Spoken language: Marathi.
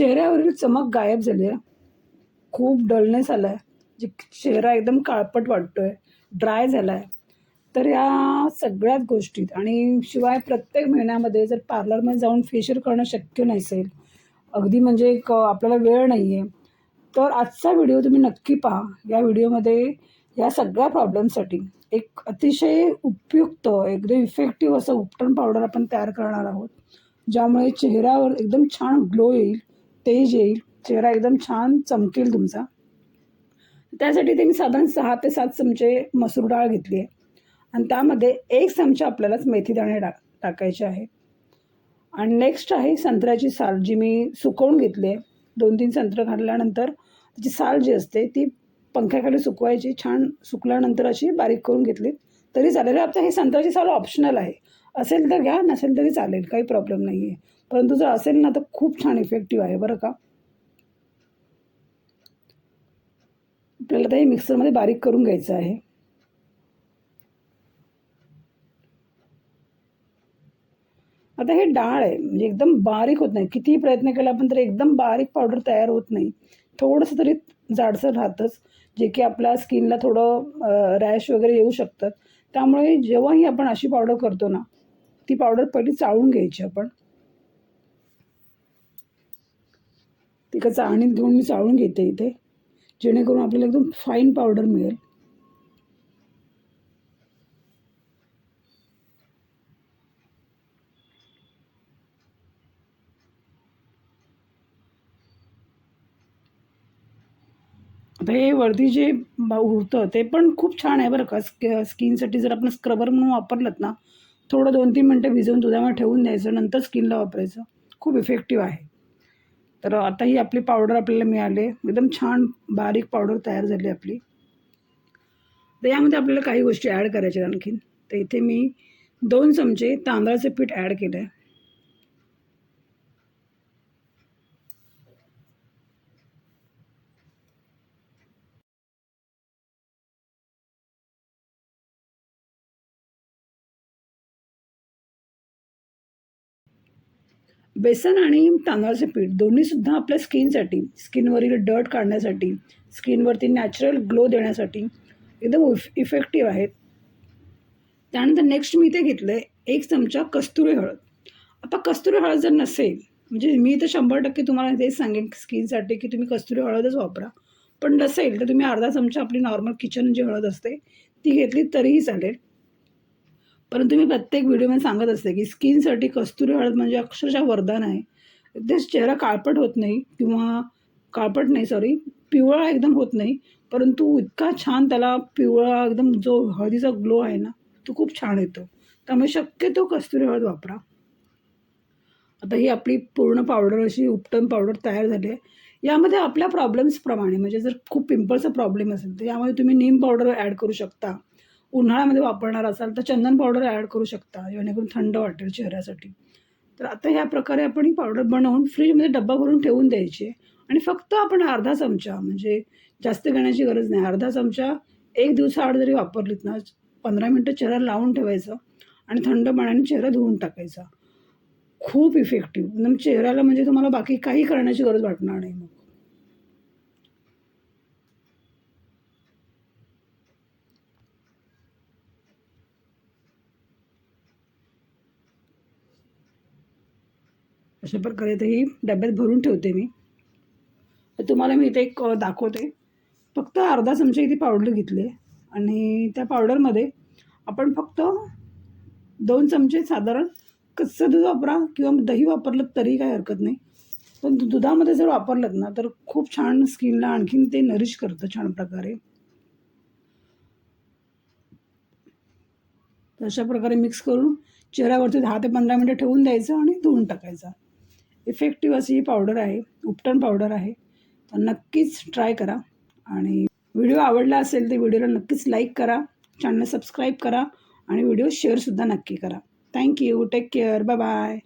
चेहऱ्यावरील चमक गायब झाली आहे. खूप डलनेस आला आहे जे चेहरा एकदम काळपट वाटतो आहे ड्राय झाला आहे तर या सगळ्याच गोष्टीत आणि शिवाय प्रत्येक महिन्यामध्ये जर पार्लरमध्ये जाऊन फेशियल करणं शक्य नसेल अगदी म्हणजे एक आपल्याला वेळ नाही आहे तर आजचा व्हिडिओ तुम्ही नक्की पहा. या व्हिडिओमध्ये या सगळ्या प्रॉब्लेमसाठी एक अतिशय उपयुक्त एकदम इफेक्टिव्ह असं उपटन पावडर आपण तयार करणार आहोत ज्यामुळे चेहऱ्यावर एकदम छान ग्लो येईल. तेज येईल. चेहरा एकदम छान चमकेल तुमचा. त्यासाठी ते मी साधारण सहा ते सात चमचे मसूर डाळ घेतली आहे. आणि त्यामध्ये एक चमचा आपल्यालाच मेथी दाणे टा टाकायचे आहे. आणि नेक्स्ट आहे संत्र्याची साल जी मी सुकवून घेतली आहे. दोन तीन संत्रं घातल्यानंतर त्याची साल जी असते ती पंख्याखाली सुकवायची छान सुकल्यानंतर अशी बारीक करून घेतली. तरी चालेल. आता हे संत्र्याची साल ऑप्शनल आहे. असेल तर घ्या नसेल तरी चालेल. काही प्रॉब्लेम नाही आहे परंतु जर असेल ना तर खूप छान इफेक्टिव्ह आहे बरं का. आपल्याला ते मिक्सरमध्ये बारीक करून घ्यायचं आहे. आता हे डाळ आहे म्हणजे एकदम बारीक होत नाही. कितीही प्रयत्न केला आपण तरी एकदम बारीक पावडर तयार होत नाही. थोडंसं तरी जाडसर राहतंच जे की आपल्या स्किनला थोडं रॅश वगैरे येऊ शकतात त्यामुळे जेव्हाही आपण अशी पावडर करतो ना ती पावडर पहिली चाळून घ्यायची आपण. ती का चाळणीत घेऊन मी चाळून घेते इथे. जेणेकरून आपल्याला एकदम फाईन पावडर मिळेल. आता हे वरती जे होतं ते पण खूप छान आहे बरं का. स्क स्किनसाठी जर आपण स्क्रबर म्हणून वापरलं ना थोडं दोन तीन मिनटं भिजवून दुधामध्ये ठेवून द्यायचं नंतर स्किनला वापरायचं. खूप इफेक्टिव्ह आहे. तर आता ही आपली पावडर आपल्याला मिळाली. एकदम छान बारीक पावडर तयार झाली आपली. तर यामध्ये आपल्याला काही गोष्टी ॲड करायच्या आहेत आणखीन. तर इथे मी दोन चमचे तांदळाचं पीठ ॲड केलं आहे बेसन आणि तांदळाचे पीठ दोन्हीसुद्धा आपल्या स्किनसाठी स्किनवरील डर्ट काढण्यासाठी स्किनवरती नॅचरल ग्लो देण्यासाठी एकदम इफ इफेक्टिव्ह आहेत. त्यानंतर नेक्स्ट मी ते घेतलं आहे एक चमचा कस्तुरी हळद. आता कस्तुरी हळद जर नसेल म्हणजे मी तर शंभर टक्के तुम्हाला तेच सांगेन स्किनसाठी की तुम्ही कस्तुरी हळदच वापरा. पण नसेल तर तुम्ही अर्धा चमचा आपली नॉर्मल किचन जी हळद असते ती घेतली तरीही चालेल. परंतु मी प्रत्येक व्हिडिओमध्ये सांगत असते की स्किनसाठी कस्तुरी हळद म्हणजे अक्षरशः वरदान आहे. ते चेहरा काळपट होत नाही किंवा काळपट नाही सॉरी पिवळा एकदम होत नाही परंतु इतका छान त्याला पिवळा एकदम जो हळदीचा ग्लो आहे ना तो खूप छान येतो. त्यामुळे शक्यतो कस्तुरी हळद वापरा. आता ही आपली पूर्ण पावडर अशी उपटन पावडर तयार झाली आहे. यामध्ये आपल्या प्रॉब्लेम्सप्रमाणे म्हणजे जर खूप पिंपलचा प्रॉब्लेम असेल तर यामध्ये तुम्ही नीम पावडर ॲड करू शकता. उन्हाळ्यामध्ये वापरणार असाल तर चंदन पावडर ॲड करू शकता जेणेकरून थंड वाटेल चेहऱ्यासाठी. तर आता ह्या प्रकारे आपण ही पावडर बनवून फ्रीजमध्ये डब्बा भरून ठेवून द्यायची आणि फक्त आपण अर्धा चमचा म्हणजे जास्त घेण्याची गरज नाही अर्धा चमचा एक दिवसाआड जरी वापरलीत ना पंधरा मिनटं चेहरा लावून ठेवायचं आणि थंड पाण्याने चेहरा धुवून टाकायचा. खूप इफेक्टिव्ह म्हणजे एकदम चेहऱ्याला म्हणजे तुम्हाला बाकी काही करण्याची गरज वाटणार नाही मग. अशा प्रकारे तर ही डब्यात भरून ठेवते मी. तुम्हाला मी इथे एक दाखवते. फक्त अर्धा चमचा इथे पावडर घेतली आहे. आणि त्या पावडरमध्ये आपण फक्त दोन चमचे साधारण कच्चं दूध वापरा किंवा दही वापरलं तरी काही हरकत नाही. पण दुधामध्ये जर वापरलं ना तर खूप छान स्किनला आणखीन ते नरिश करतं छान प्रकारे. तर अशा प्रकारे मिक्स करून चेहऱ्यावरती दहा ते पंधरा मिनटं ठेवून द्यायचं आणि धुवून टाकायचा. इफेक्टिव्ह अशी ही पावडर आहे उपटन पावडर आहे. तर नक्कीच ट्राय करा. आणि व्हिडिओ आवडला असेल तर व्हिडिओला नक्कीच लाईक करा. चॅनल सबस्क्राईब करा. आणि व्हिडिओ शेअरसुद्धा नक्की करा. Thank you take care bye bye